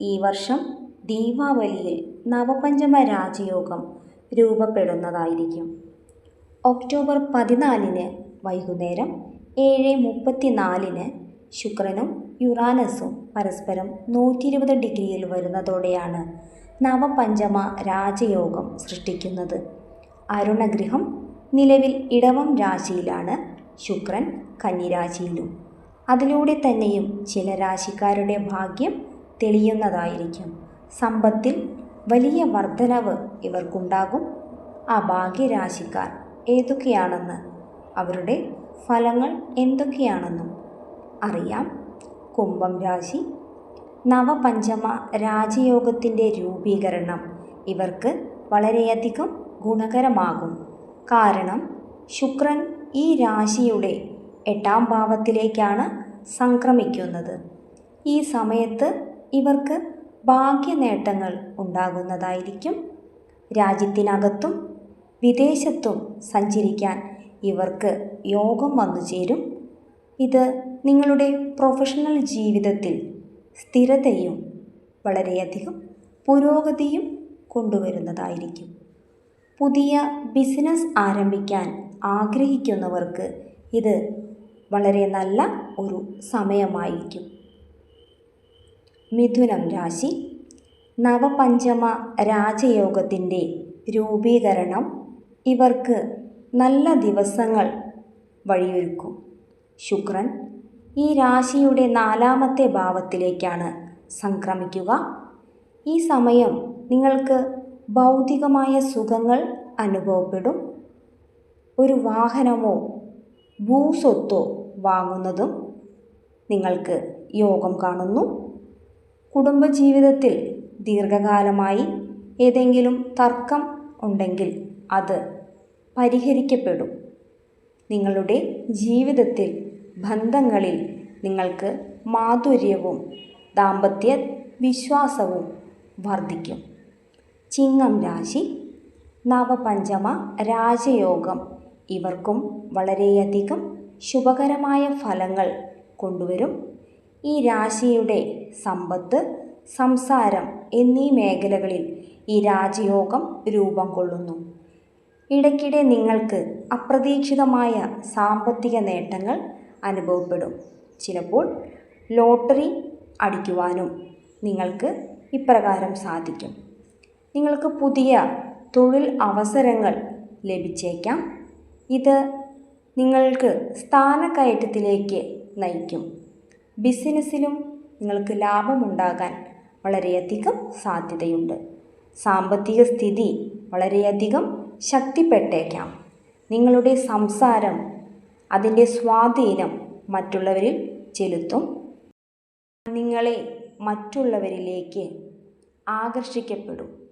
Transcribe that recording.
ഈ വർഷം ദീപാവലിയിൽ നവപഞ്ചമ രാജയോഗം രൂപപ്പെടുന്നതായിരിക്കും. ഒക്ടോബർ പതിനാലിന് വൈകുന്നേരം ഏഴ് മുപ്പത്തിനാലിന് ശുക്രനും യുറാനസും പരസ്പരം നൂറ്റി ഇരുപത് ഡിഗ്രിയിൽ വരുന്നതോടെയാണ് നവപഞ്ചമ രാജയോഗം സൃഷ്ടിക്കുന്നത്. അരുണഗ്രഹം നിലവിൽ ഇടവം രാശിയിലാണ് ശുക്രൻ കന്നിരാശിയിലും. അതിലൂടെ തന്നെയും ചില രാശിക്കാരുടെ ഭാഗ്യം തെളിയുന്നതായിരിക്കും. സമ്പത്തിൽ വലിയ വർധനവ് ഇവർക്കുണ്ടാകും. ആ ഭാഗ്യരാശിക്കാർ ഏതൊക്കെയാണെന്ന് അവരുടെ ഫലങ്ങൾ എന്തൊക്കെയാണെന്നും അറിയാം. കുംഭം രാശി നവപഞ്ചമ രാജയോഗത്തിന്റെ രൂപീകരണം ഇവർക്ക് വളരെയധികം ഗുണകരമാകും. കാരണം ശുക്രൻ ഈ രാശിയുടെ എട്ടാം ഭാവത്തിലേക്കാണ് സംക്രമിക്കുന്നത്. ഈ സമയത്ത് ഇവർക്ക് ഭാഗ്യനേട്ടങ്ങൾ ഉണ്ടാകുന്നതായിരിക്കും. രാജ്യത്തിനകത്തും വിദേശത്തും സഞ്ചരിക്കാൻ ഇവർക്ക് യോഗം വന്നു ചേരും. ഇത് നിങ്ങളുടെ പ്രൊഫഷണൽ ജീവിതത്തിൽ സ്ഥിരതയും വളരെയധികം പുരോഗതിയും കൊണ്ടുവരുന്നതായിരിക്കും. പുതിയ ബിസിനസ് ആരംഭിക്കാൻ ആഗ്രഹിക്കുന്നവർക്ക് ഇത് വളരെ നല്ല ഒരു സമയമായിരിക്കും. മിഥുനം രാശി. നവപഞ്ചമ രാജയോഗത്തിന്റെ രൂപീകരണം. ഇവർക്ക് നല്ല ദിവസങ്ങൾ വഴിയൊരുക്കും. ശുക്രൻ ഈ രാശിയുടെ നാലാമത്തെ ഭാവത്തിലേക്കാണ് സംക്രമിക്കുക. ഈ സമയം നിങ്ങൾക്ക് ഭൗതികമായ സുഖങ്ങൾ അനുഭവപ്പെടും. ഒരു വാഹനമോ ഭൂസ്വത്തോ വാങ്ങുന്നതും നിങ്ങൾക്ക് യോഗം കാണുന്നു. കുടുംബജീവിതത്തിൽ ദീർഘകാലമായി ഏതെങ്കിലും തർക്കം ഉണ്ടെങ്കിൽ അത് പരിഹരിക്കപ്പെടും. നിങ്ങളുടെ ജീവിതത്തിൽ ബന്ധങ്ങളിൽ നിങ്ങൾക്ക് മാധുര്യവും ദാമ്പത്യ വിശ്വാസവും വർദ്ധിക്കും. ചിങ്ങം രാശി നവപഞ്ചമ രാജയോഗം ഇവർക്കും വളരെയധികം ശുഭകരമായ ഫലങ്ങൾ കൊണ്ടുവരും. ഈ രാശിയുടെ സമ്പത്ത് സംസാരം എന്നീ മേഖലകളിൽ ഈ രാജയോഗം രൂപം കൊള്ളുന്നു. ഇടയ്ക്കിടെ നിങ്ങൾക്ക് അപ്രതീക്ഷിതമായ സാമ്പത്തിക നേട്ടങ്ങൾ അനുഭവപ്പെടും. ചിലപ്പോൾ ലോട്ടറി അടിക്കുവാനും നിങ്ങൾക്ക് ഇപ്രകാരം സാധിക്കും. നിങ്ങൾക്ക് പുതിയ തൊഴിൽ അവസരങ്ങൾ ലഭിച്ചേക്കാം. ഇത് നിങ്ങൾക്ക് സ്ഥാനക്കയറ്റത്തിലേക്ക് നയിക്കും. ബിസിനസ്സിലും നിങ്ങൾക്ക് ലാഭമുണ്ടാകാൻ വളരെയധികം സാധ്യതയുണ്ട്. സാമ്പത്തിക സ്ഥിതി വളരെയധികം ശക്തിപ്പെട്ടേക്കാം. നിങ്ങളുടെ സംസാരം അതിന്റെ സ്വാധീനം മറ്റുള്ളവരിൽ ചെലുത്തും. നിങ്ങളെ മറ്റുള്ളവരിലേക്ക് ആകർഷിക്കപ്പെടും.